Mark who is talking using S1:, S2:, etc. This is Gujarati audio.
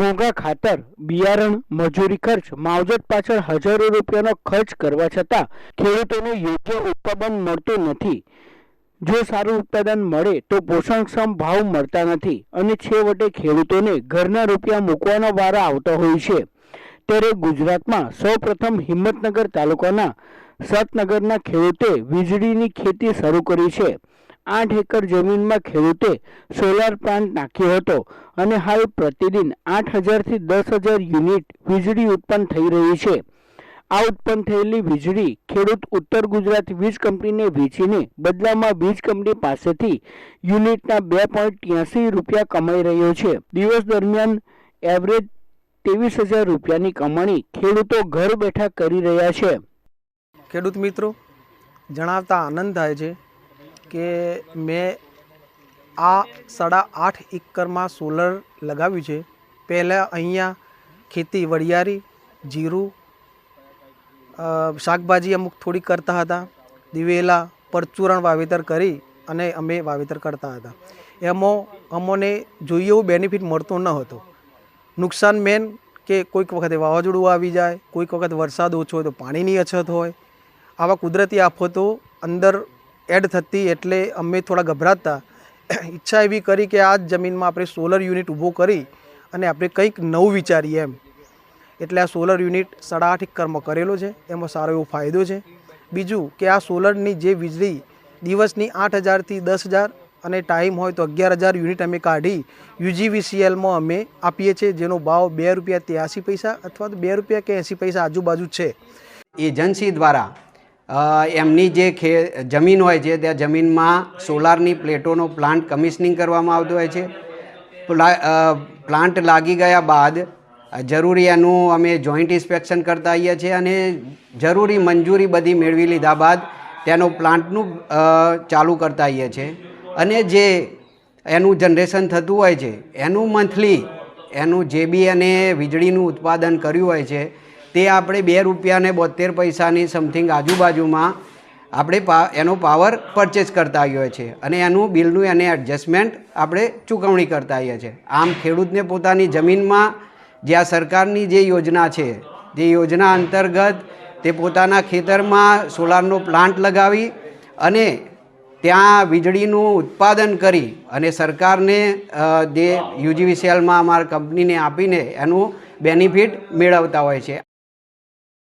S1: મોંઘા ખાતર, બિયારણ, મજૂરી ખર્ચ, માવજત પાછળ હજારો રૂપિયાનો ખર્ચ કરવા છતાં ખેડૂતોને યોગ્ય ઉત્પાદન મળતું નથી. જો સારું ઉત્પાદન મળે તો પોષણક્ષમ ભાવ મળતા નથી અને છેવટે ખેડૂતોને ઘરના રૂપિયા મૂકવાનો વારો આવતો હોય છે. ત્યારે ગુજરાતમાં સૌપ્રથમ હિંમતનગર તાલુકાના સતનગરના ખેડૂતે વીજળીની ખેતી શરૂ કરી છે. આઠ એકર જમીનમાં ખેડૂતે સોલાર પ્લાન્ટ નાખ્યો હતો અને હાલ પ્રતિદિન આઠ હજારથી દસ હજાર યુનિટ વીજળી ઉત્પન્ન થઈ રહી છે. આ ઉત્પન્ન થયેલી વીજળી ખેડૂત ઉત્તર ગુજરાત વીજ કંપનીને વેચીને બદલામાં વીજ કંપની પાસેથી યુનિટના બે પોઈન્ટ ત્યાસી રૂપિયા કમાઈ રહ્યો છે. દિવસ દરમિયાન એવરેજ ત્રેવીસ હજાર રૂપિયાની કમાણી ખેડૂતો ઘર બેઠા કરી રહ્યા છે.
S2: ખેડૂત મિત્રો, જણાવતા આનંદ થાય છે કે મેં આ સાડા આઠ એકરમાં સોલર લગાવ્યું છે. પહેલાં અહીંયા ખેતી વરિયારી જીરું શાકભાજી અમુક થોડી કરતા હતા. દિવેલા, પરચુરણ વાવેતર કરી અને અમે વાવેતર કરતા હતા. એમાં, અમોને જોઈએ એવું બેનિફિટ મળતો ન હતો. નુકસાન મેન કે કોઈક વખતે વાવાઝોડું આવી જાય, કોઈક વખત વરસાદ ઓછો હોય તો પાણીની અછત હોય. આવા કુદરતી આફતો અંદર એડ થતી એટલે અમે થોડા ગભરાતા. ઈચ્છા એવી કરી કે આ જ જમીનમાં આપણે સોલર યુનિટ ઊભો કરી અને આપણે કંઈક નવું વિચારીએ એમ. એટલે આ સોલર યુનિટ સાડા આઠ એકરમાં કરેલો છે, એમાં સારો એવો ફાયદો છે. બીજું કે આ સોલરની જે વીજળી દિવસની આઠ હજારથી દસ હજાર અને ટાઈમ હોય તો અગિયાર હજાર યુનિટ અમે કાઢી યુજીવીસીએલમાં અમે આપીએ છીએ, જેનો ભાવ બે રૂપિયા ત્યાસી પૈસા અથવા તો બે રૂપિયા કે એંસી પૈસા આજુબાજુ છે.
S3: એજન્સી દ્વારા એમની જે ખે, જમીન હોય છે, ત્યાં જમીનમાં સોલારની પ્લેટોનો પ્લાન્ટ કમિશનિંગ કરવામાં આવતો હોય છે. પ્લા પ્લાન્ટ લાગી ગયા બાદ જરૂરી એનું અમે જોઈન્ટ ઇન્સ્પેક્શન કરતા આવીએ છીએ અને જરૂરી મંજૂરી બધી મેળવી લીધા બાદ તેનો પ્લાન્ટનું ચાલુ કરતા આવીએ છીએ. અને જે એનું જનરેશન થતું હોય છે, એનું મંથલી એનું જે બી અને વીજળીનું ઉત્પાદન કર્યું હોય છે તે આપણે બે રૂપિયાને બોતેર પૈસાની સમથિંગ આજુબાજુમાં આપણે પા, એનો પાવર પરચેસ કરતા આવીએ છીએ. અને એનું બિલનું એને એડજસ્ટમેન્ટ આપણે ચૂકવણી કરતા આવીએ છીએ. આમ ખેડૂતને પોતાની જમીનમાં જે આ સરકારની જે યોજના છે જે યોજના અંતર્ગત તે પોતાના ખેતરમાં સોલારનો પ્લાન્ટ લગાવી અને ત્યાં વીજળીનું ઉત્પાદન કરી અને સરકારને જે યુજીવીસીએલમાં અમારા કંપનીને આપીને એનું બેનિફિટ મેળવતા હોય છે.